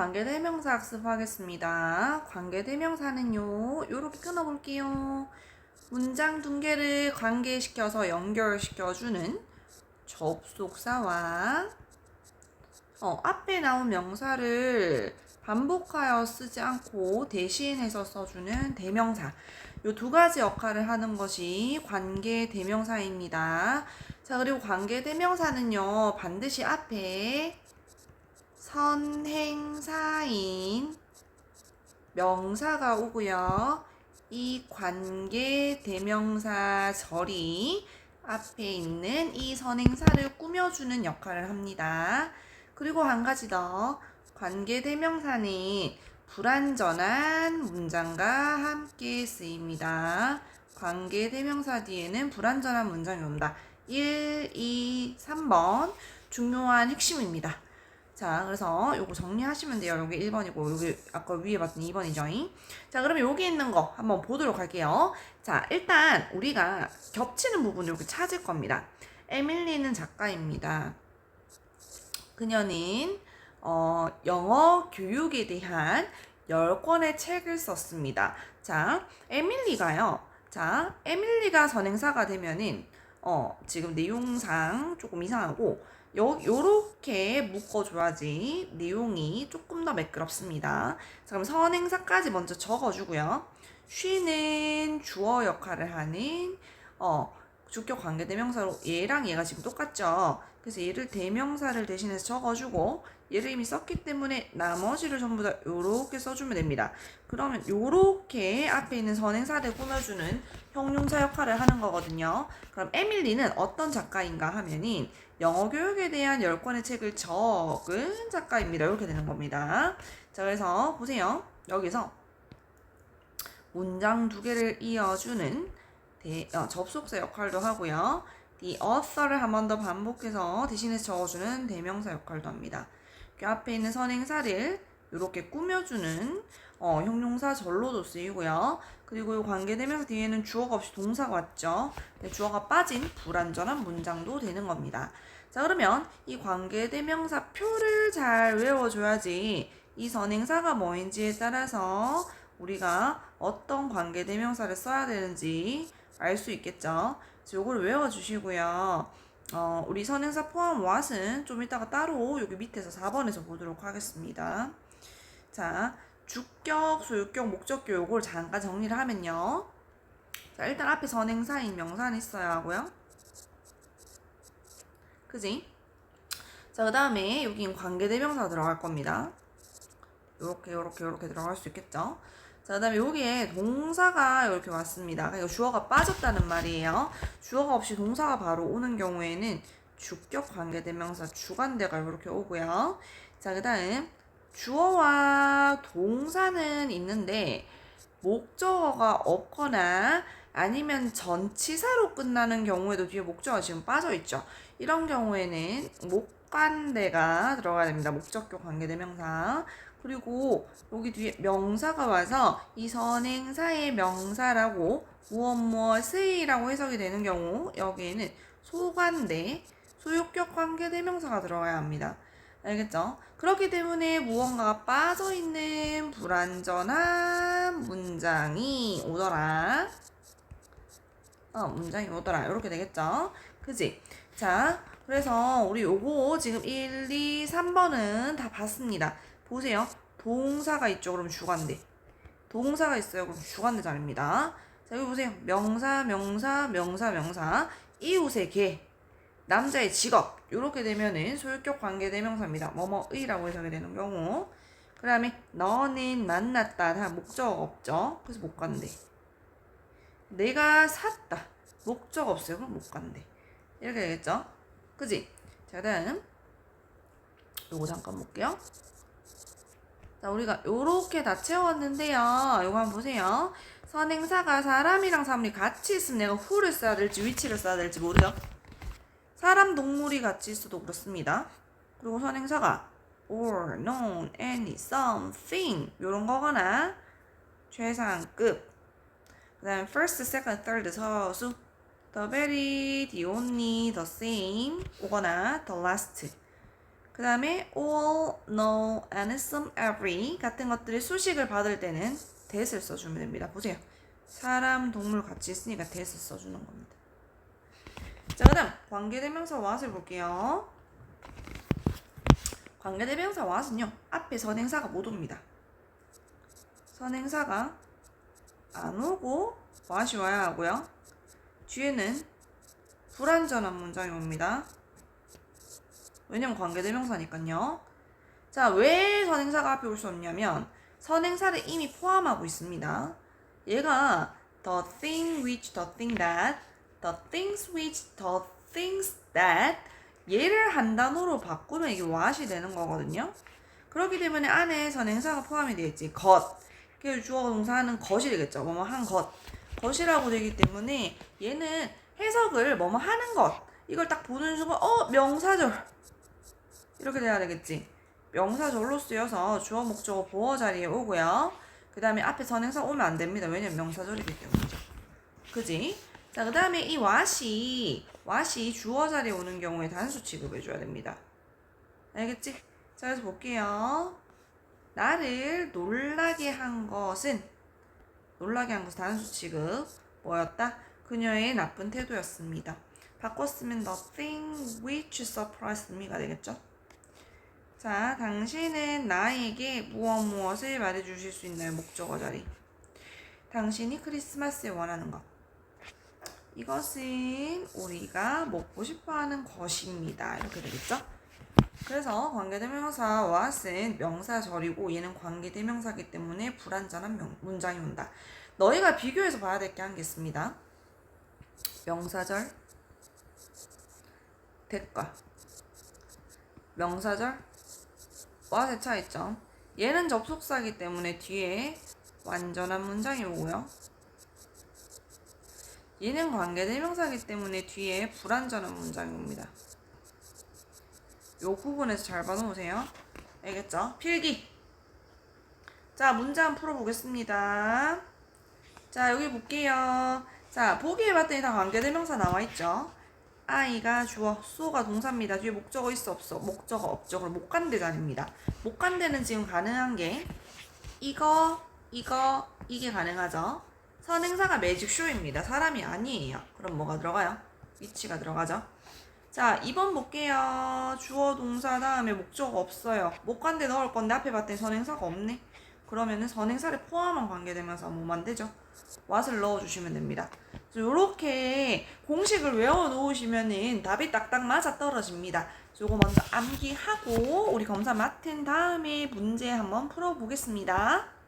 관계대명사 학습하겠습니다. 관계대명사는요, 요렇게 끊어볼게요. 문장 두 개를 관계시켜서 연결시켜주는 접속사와 어, 앞에 나온 명사를 반복하여 쓰지 않고 대신해서 써주는 대명사. 요 두 가지 역할을 하는 것이 관계 대명사입니다. 자, 그리고 관계 대명사는요, 반드시 앞에 선행사인 명사가 오고요. 이 관계 대명사 절이 앞에 있는 이 선행사를 꾸며주는 역할을 합니다. 그리고 한 가지 더 관계 대명사는 불완전한 문장과 함께 쓰입니다. 관계 대명사 뒤에는 불완전한 문장이 온다. 1, 2, 3번 중요한 핵심입니다. 자, 그래서 요거 정리하시면 돼요. 여기 1번이고, 여기 아까 위에 봤던 2번이죠. 자, 그러면 여기 있는 거 한번 보도록 할게요. 자, 일단 우리가 겹치는 부분을 이렇게 찾을 겁니다. 에밀리는 작가입니다. 그녀는 어, 영어 교육에 대한 10권의 책을 썼습니다. 자, 에밀리가요. 자, 에밀리가 선행사가 되면은 어, 지금 내용상 조금 이상하고 요, 요렇게 묶어줘야지 내용이 조금 더 매끄럽습니다. 자, 그럼 선행사까지 먼저 적어주고요. 쉬는 주어 역할을 하는 어, 주격 관계 대명사로 얘랑 얘가 지금 똑같죠. 그래서 얘를 대명사를 대신해서 적어주고 얘를 이미 썼기 때문에 나머지를 전부 다 요렇게 써주면 됩니다. 그러면 요렇게 앞에 있는 선행사를 꾸며주는 형용사 역할을 하는 거거든요. 그럼 에밀리는 어떤 작가인가 하면은 영어 교육에 대한 10권의 책을 적은 작가입니다. 이렇게 되는 겁니다. 자, 그래서 보세요. 여기서 문장 두 개를 이어주는 대, 어, 접속사 역할도 하고요. The author를 한 번 더 반복해서 대신해서 적어주는 대명사 역할도 합니다. 그 앞에 있는 선행사를 이렇게 꾸며주는 어, 형용사 절로도 쓰이고요. 그리고 이 관계대명사 뒤에는 주어가 없이 동사가 왔죠. 네, 주어가 빠진 불완전한 문장도 되는 겁니다. 자 그러면 이 관계대명사 표를 잘 외워줘야지 이 선행사가 뭐인지에 따라서 우리가 어떤 관계대명사를 써야 되는지 알 수 있겠죠. 요거를 외워주시고요. 어, 우리 선행사 포함 what은 좀 이따가 따로 여기 밑에서 4번에서 보도록 하겠습니다. 자, 주격, 소유격, 목적격 요걸 잠깐 정리를 하면요. 자, 일단 앞에 선행사인 명사는 있어야 하고요. 그지? 자, 그 다음에 여기 관계대명사 들어갈 겁니다. 요렇게, 요렇게, 요렇게 들어갈 수 있겠죠? 자, 그 다음에 여기에 동사가 이렇게 왔습니다. 그러니까 주어가 빠졌다는 말이에요. 주어가 없이 동사가 바로 오는 경우에는 주격 관계대명사 주관대가 이렇게 오고요. 자, 그 다음 주어와 동사는 있는데 목적어가 없거나 아니면 전치사로 끝나는 경우에도 뒤에 목적어가 지금 빠져 있죠. 이런 경우에는 목관대가 들어가야 됩니다. 목적격 관계대명사. 그리고 여기 뒤에 명사가 와서 이 선행사의 명사라고 무엇 무엇의라고 해석이 되는 경우 여기에는 소관대 소유격 관계 대명사가 들어가야 합니다. 알겠죠? 그렇기 때문에 무언가가 빠져 있는 불완전한 문장이 오더라. 어, 문장이 오더라. 이렇게 되겠죠? 그지? 자, 그래서 우리 요거 지금 1, 2, 3번은 다 봤습니다. 보세요. 동사가 있죠. 그럼 주관대. 동사가 있어요. 그럼 주관대 자리입니다. 자, 여기 보세요. 명사, 명사, 명사, 명사. 이웃의 개. 남자의 직업. 이렇게 되면은 소유격 관계 대명사입니다. 뭐뭐의라고 해석이 되는 경우. 그 다음에 너는 만났다. 다 목적 없죠. 그래서 못 간대. 내가 샀다. 목적 없어요. 그럼 못 간대. 이렇게 되겠죠? 그지? 자, 다음. 요거 잠깐 볼게요. 자, 우리가 요렇게 다 채웠는데요. 요거 한번 보세요. 선행사가 사람이랑 사물이 같이 있으면 내가 who를 써야 될지 위치를 써야 될지 모르죠? 사람, 동물이 같이 있어도 그렇습니다. 그리고 선행사가 or, known, any, something 요런 거거나 최상급 그 다음에 first, second, third 서수 the very, the only, the same 오거나 the last 그그 다음에 all, no, and some, every 같은 것들이 수식을 받을 때는 that을 써주면 됩니다. 보세요. 사람, 동물 같이 있으니까 that을 써주는 겁니다. 자, 그 다음 관계대명사 what을 볼게요. 관계대명사 what은요. 앞에 선행사가 못 옵니다. 선행사가 안 오고 what이 와야 하고요. 뒤에는 불완전한 문장이 옵니다. 왜냐면 관계대명사니까요. 자, 왜 선행사가 앞에 올 수 없냐면 선행사를 이미 포함하고 있습니다. 얘가 the thing which, the thing that, the things which, the things that 얘를 한 단어로 바꾸면 이게 what이 되는 거거든요. 그렇기 때문에 안에 선행사가 포함이 되어 있지. 것. 그래서 주어 동사는 것이 되겠죠. 뭐뭐 한 것. 것이라고 되기 때문에 얘는 해석을 뭐뭐 하는 것. 이걸 딱 보는 순간 어 명사절 이렇게 돼야 되겠지. 명사절로 쓰여서 주어 목적어 보어 자리에 오고요. 그 다음에 앞에 선행사 오면 안 됩니다. 왜냐면 명사절이기 때문이죠. 그지? 자, 그 다음에 이 what이, what이 주어 자리에 오는 경우에 단수 취급해줘야 됩니다. 알겠지? 자, 그래서 볼게요. 나를 놀라게 한 것은, 놀라게 한 것은 단수 취급, 뭐였다? 그녀의 나쁜 태도였습니다. 바꿨으면 the thing which surprised me가 되겠죠? 자, 당신은 나에게 무엇 무엇을 말해 주실 수 있나요? 목적어 자리. 당신이 크리스마스에 원하는 것. 이것은 우리가 먹고 싶어 하는 것입니다. 이렇게 되겠죠? 그래서 관계대명사 what은 명사절이고 얘는 관계대명사기 때문에 불완전한 명- 문장이 온다. 너희가 비교해서 봐야 될 게한개 있습니다. 명사절, 대가, 명사절, what의 차이점. 얘는 접속사기 때문에 뒤에 완전한 문장이 오고요. 얘는 관계대명사기 때문에 뒤에 불완전한 문장이 옵니다. 요 부분에서 잘 봐놓으세요. 알겠죠? 필기. 자, 문제 한번 풀어보겠습니다. 자, 여기 볼게요. 자, 보기에 봤더니 다 관계대명사 나와있죠? 아이가 주어, 쏘가 동사입니다. 뒤에 목적어 있어 없어? 목적어 없죠. 그럼 못 간대 자리입니다. 못 간대는 지금 가능한 게 이거, 이거, 이게 가능하죠. 선행사가 매직 쇼입니다. 사람이 아니에요. 그럼 뭐가 들어가요? 위치가 들어가죠. 자, 2번 볼게요. 주어 동사 다음에 목적어 없어요. 못 간대 넣을 건데 앞에 봤더니 선행사가 없네. 그러면은 선행사를 포함한 관계되면서 뭐만 되죠? what을 넣어주시면 됩니다. 이렇게 공식을 외워 놓으시면은 답이 딱딱 맞아 떨어집니다. 요거 먼저 암기하고 우리 검사 맡은 다음에 문제 한번 풀어보겠습니다.